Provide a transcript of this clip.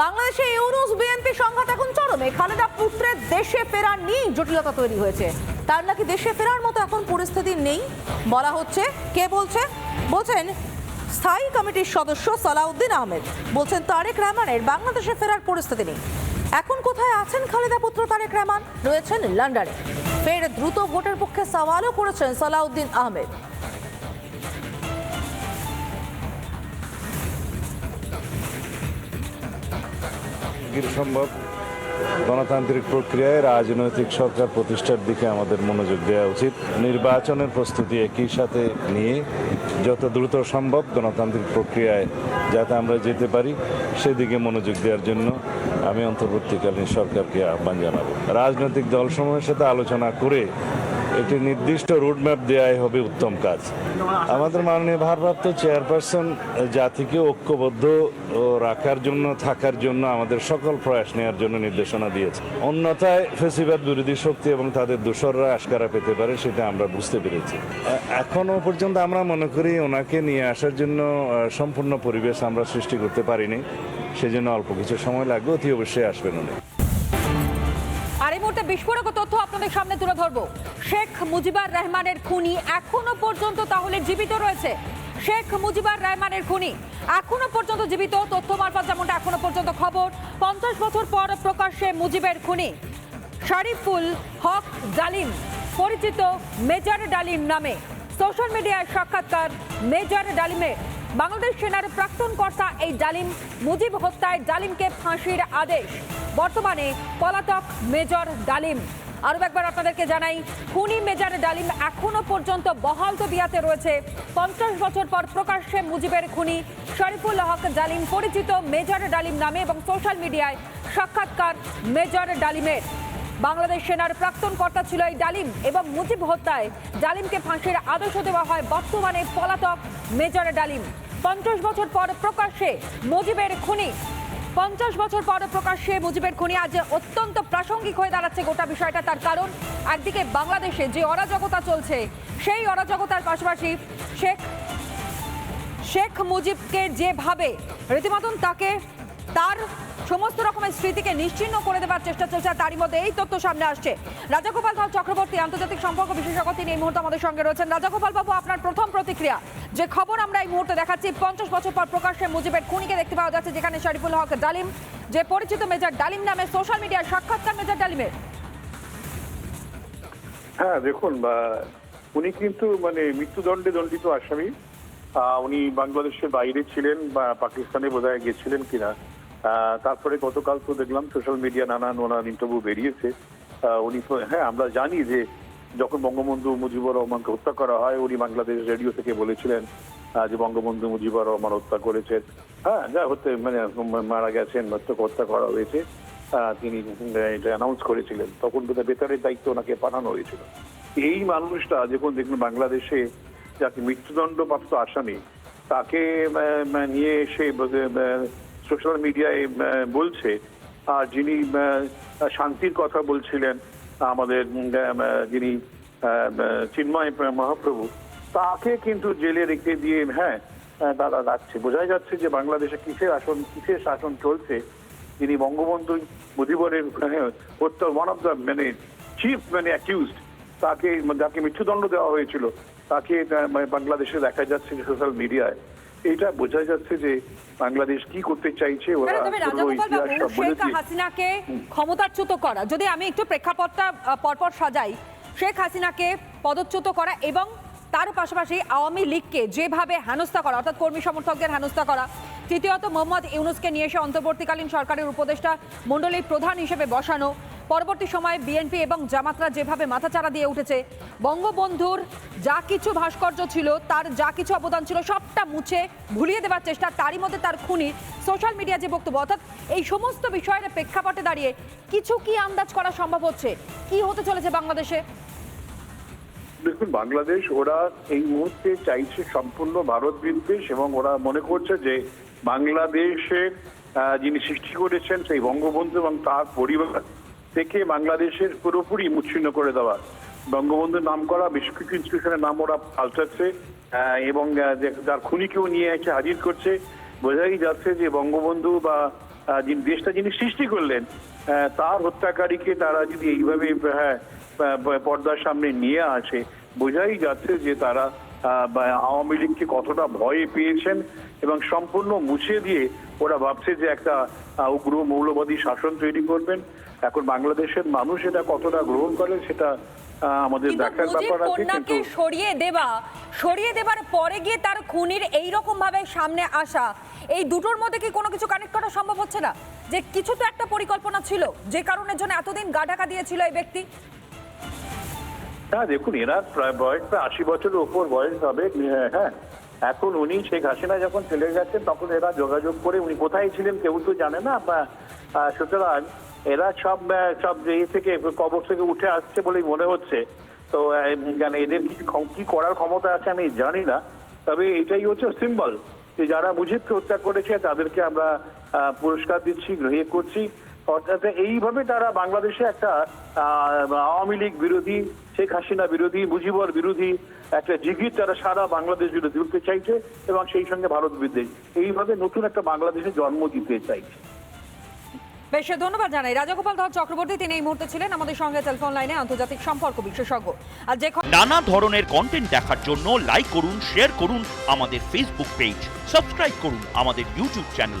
বাংলাদেশে ইউনুস বিএনপি সংঘাত এখন চরমে। খালেদা পুত্রের দেশে ফেরার নিয়েই জটিলতা তৈরি হয়েছে। তার নাকি দেশে ফেরার মতো এখন পরিস্থিতি নেই। বলা হচ্ছে, কে বলছে? বলছেন স্থায়ী কমিটির সদস্য সালাউদ্দিন আহমেদ। বলছেন তারেক রহমানের, বাংলাদেশে ফেরার পরিস্থিতি নেই। এখন কোথায় আছেন খালেদা পুত্র তারেক রহমান? রয়েছেন লন্ডনে। ফের দ্রুত ভোটের পক্ষে সওয়ালও করেছেন সালাউদ্দিন আহমেদ। শিগগির সম্ভব। গণতান্ত্রিক প্রক্রিয়ায় রাজনৈতিক সরকার প্রতিষ্ঠার দিকে আমাদের মনোযোগ দেওয়া উচিত। নির্বাচনের প্রস্তুতি একই সাথে নিয়ে যত দ্রুত সম্ভব গণতান্ত্রিক প্রক্রিয়ায় যাতে আমরা যেতে পারি, সেদিকে মনোযোগ দেওয়ার জন্য আমি অন্তর্বর্তীকালীন সরকারকে আহ্বান জানাব। রাজনৈতিক দলসমূহের সাথে আলোচনা করে একটি নির্দিষ্ট রোডম্যাপ দেওয়াই হবে উত্তম কাজ। আমাদের মাননীয় ভারপ্রাপ্ত চেয়ারপারসন জাতিকে ঐক্যবদ্ধ রাখার জন্য, থাকার জন্য আমাদের সকল প্রয়াস নেওয়ার জন্য নির্দেশনা দিয়েছে। অন্যথায় ফেসিবাদ বিরোধী শক্তি এবং তাদের দোসররা আশকারা পেতে পারে, সেটা আমরা বুঝতে পেরেছি। এখনও পর্যন্ত আমরা মনে করি ওনাকে নিয়ে আসার জন্য সম্পূর্ণ পরিবেশ আমরা সৃষ্টি করতে পারিনি। সেজন্য অল্প কিছু সময় লাগবে, অতি অবশ্যই আসবেন উনি। আর এই মুহূর্তে বিস্ফোরক তথ্য আপনাদের সামনে তুলে ধরবো। শেখ মুজিবুর রহমানের খুনি এখনও পর্যন্ত তাহলে জীবিত রয়েছে। শেখ মুজিবুর রহমানের খুনি এখনও পর্যন্ত জীবিত। তথ্য মারফত যেমনটা এখনও পর্যন্ত খবর, পঞ্চাশ বছর পর প্রকাশ্যে মুজিবের খুনি শরীফুল হক জালিম, পরিচিত মেজর ডালিম নামে। সোশ্যাল মিডিয়ায় সাক্ষাৎকার, মেজর ডালিমের বাংলাদেশ সেনার প্রাক্তন কর্তা এই ডালিম, মুজিব হত্যায় ডালিমকে ফাঁসির আদেশ। বর্তমানে পলাতক মেজর ডালিম। আরও একবার আপনাদেরকে জানাই, খুনি মেজর ডালিম এখনও পর্যন্ত বহাল তবিয়াতে রয়েছে। পঞ্চাশ বছর পর প্রকাশ্যে মুজিবের খুনি শরীফুল হক ডালিম, পরিচিত মেজর ডালিম নামে এবং সোশ্যাল মিডিয়ায় সাক্ষাৎকার মেজর ডালিমের। বাংলাদেশ সেনার প্রাক্তন কর্তা ছিল এই ডালিম এবং মুজিব হত্যায় ডালিমকে ফাঁসির আদেশ দেওয়া হয় বর্তমানে পলাতক মেজর ডালিম। পঞ্চাশ বছর পর প্রকাশ্যে মুজিবের খুনি পঞ্চাশ বছর পর প্রকাশ্যে মুজিবের খুনি আজ অত্যন্ত প্রাসঙ্গিক হয়ে দাঁড়াচ্ছে গোটা বিষয়টা, তার কারণ একদিকে বাংলাদেশে যে অরাজকতা চলছে, সেই অরাজকতার পাশাপাশি শেখ শেখ মুজিবকে যেভাবে রীতিমতন তাকে তার সমস্ত রকমের স্মৃতিকে নিশ্চিহ্ন করে দেওয়ার চেষ্টা চলছে আর তারই মধ্যে এই তথ্য সামনে আসছে। রাজাগোপাল ধর চক্রবর্তী আন্তর্জাতিক সম্পর্ক বিশেষজ্ঞ তিনি এই মুহূর্তে আমাদের সঙ্গে রয়েছেন। রাজাগোপাল বাবু, আপনার প্রথম প্রতিক্রিয়া? যে খবর আমরা এই মুহূর্তে দেখাচ্ছি, পঞ্চাশ বছর পর প্রকাশ্যে মুজিবের খুনিকে দেখতে পাওয়া যাচ্ছে, যেখানে শরীফুল হক ডালিম, যে পরিচিত মেজর ডালিম নামে সোশ্যাল মিডিয়ায় সাক্ষাৎকার মেজর ডালিমের। হ্যাঁ দেখুন উনি কিন্তু মানে মৃত্যুদণ্ডে দণ্ডিত আসামি। উনি বাংলাদেশের বাইরে ছিলেন বা পাকিস্তানে বোধহয় গেছিলেন কিনা। তারপরে গতকাল তো দেখলাম সোশ্যাল মিডিয়া নানান ওনার ইন্টারভিউ বেরিয়েছে। উনি হ্যাঁ আমরা জানি যে যখন বঙ্গবন্ধু মুজিবুর রহমানকে হত্যা করা হয়, উনি বাংলাদেশ রেডিও থেকে বলেছিলেন যে বঙ্গবন্ধু মুজিবুর রহমান হত্যা করেছেন। হ্যাঁ যা হতে মানে মারা গেছেন, হত্যা করা হয়েছে। তিনি এটা অ্যানাউন্স করেছিলেন। তখন বোধহয় বেতারের দায়িত্ব ওনাকে পাঠানো হয়েছিল। এই মানুষটা যখন দেখুন বাংলাদেশে যাকে মৃত্যুদণ্ডপ্রাপ্ত আসামি, তাকে নিয়ে এসে সোশ্যাল মিডিয়ায় বলছে, আর যিনি শান্তির কথা বলছিলেন, আমাদের যিনি চিন্ময় মহাপ্রভু, তাকে কিন্তু জেলে রেখে দিয়ে হ্যাঁ তারা রাখছে বোঝাই যাচ্ছে যে বাংলাদেশে কিসের আসন, কিসের শাসন চলছে। যিনি বঙ্গবন্ধু মুজিবরের হত্যা ওয়ান অফ দ্য মানে চিফ মানে অ্যাকিউজড তাকে, যাকে মৃত্যুদণ্ড দেওয়া হয়েছিল, তাকে বাংলাদেশে দেখা যাচ্ছে সোশ্যাল মিডিয়ায় এটা বোঝা যাচ্ছে যে বাংলাদেশ কি করতে চাইছে ওরা শেখ হাসিনাকে ক্ষমতাচ্যুত করা যদি আমি একটু প্রেক্ষাপটটা পরপর সাজাই শেখ হাসিনাকে পদচ্যুত করা এবং তার পাশাপাশি আওয়ামী লীগকে যেভাবে হেনস্থা করা অর্থাৎ কর্মী সমর্থকদের হেনস্থা করা তৃতীয়ত মোহাম্মদ ইউনুসকে নিয়ে এসে অন্তর্বর্তীকালীন সরকারের উপদেষ্টা মণ্ডলীর প্রধান হিসেবে বসানো পরবর্তী সময়ে বিএনপি এবং জামাতরা যেভাবে মাথাচাড়া দিয়ে উঠেছে বঙ্গবন্ধুর যা কিছু ভাস্কর্য ছিল তার যা কিছু অবদান ছিল সবটা মুছে ভুলিয়ে দেওয়ার চেষ্টা তারই মধ্যে তার খুনি সোশ্যাল মিডিয়া যে বক্তব্য অর্থাৎ এই সমস্ত বিষয়ের প্রেক্ষাপটে দাঁড়িয়ে কিছু কি আন্দাজ করা সম্ভব হচ্ছে? কি হতে চলেছে বাংলাদেশে? দেখুন বাংলাদেশ ওরা এই মুহূর্তে চাইছে সম্পূর্ণ ভারত বিদ্বেষ এবং ওরা মনে করছে যে বাংলাদেশের আহ, যিনি সৃষ্টি করেছেন সেই বঙ্গবন্ধু এবং তার পরিবার থেকে বাংলাদেশের পুরোপুরি মুচ্ছিন্ন করে দেওয়া। বঙ্গবন্ধুর নাম করা বেশ কিছু ইনস্টিটিউশনের নাম ওরা পাল্টাচ্ছে এবং যার খুনিকেও নিয়ে এসে হাজির করছে। বোঝাই যাচ্ছে যে বঙ্গবন্ধু বা দেশটা যিনি সৃষ্টি করলেন তার হত্যাকারীকে তারা যদি এইভাবে হ্যাঁ পর্দার সামনে নিয়ে আসে, বোঝাই যাচ্ছে যে তারা আওয়ামী লীগকে কতটা ভয়ে পেয়েছেন এবং সম্পূর্ণ মুছে দিয়ে ওরা ভাবছে যে একটা উগ্র মৌলবাদী শাসন তৈরি করবেন। এখন বাংলাদেশের মানুষ এটা কতটা গ্রহণ করে সেটা আমাদের দেখার ব্যাপার আছে কিন্তু সরিয়ে দেওয়া সরিয়ে দেবার পরে গিয়ে তার খুনির এই রকম ভাবে সামনে আসা এই দুটোর মধ্যে কি কোনো কিছু কানেক্ট করা সম্ভব হচ্ছে না? যে কিছু তো একটা পরিকল্পনা ছিল যে কারণের জন্য এতদিন গা ঢাকা দিয়েছিল এই ব্যক্তি হ্যাঁ দেখুন এরা প্রায় বয়স প্রায় আশি বছরের উপর বয়স হবে। হ্যাঁ, এখন উনি শেখ হাসিনা যখন চলে গেছেন তখন এরা যোগাযোগ করে উনি কোথায় ছিলেন কেউ তো জানে না সুতরাং এরা সব সব ইয়ে থেকে কবর থেকে উঠে আসছে বলেই মনে হচ্ছে। তো মানে এদের কি করার ক্ষমতা আছে আমি জানি না। তবে এটাই হচ্ছে সিম্বল যে যারা মুজিবকে হত্যা করেছে তাদেরকে আমরা পুরস্কার দিচ্ছি গ্রহীত করছি। অর্থাৎ এইভাবে তারা বাংলাদেশে একটা আওয়ামী লীগ বিরোধী শেখ হাসিনা বিরোধী মুজিবর বিরোধী একটা জিগির তারা সারা বাংলাদেশ জুড়ে তুলতে চাইছে এবং সেই সঙ্গে ভারত বিদ্বেষ এইভাবে নতুন একটা বাংলাদেশে জন্ম দিতে চাইছে। বেশ ধন্যবাদ জানাই। রাজাগোপাল ধর চক্রবর্তী তিনি এই মুহূর্তে ছিলেন আমাদের সঙ্গে টেলিফোন লাইনে আন্তর্জাতিক সম্পর্ক বিশেষজ্ঞ। আর যে নানা ধরনের কন্টেন্ট দেখার জন্য লাইক করুন শেয়ার করুন আমাদের ফেসবুক পেজ সাবস্ক্রাইব করুন আমাদের ইউটিউব চ্যানেল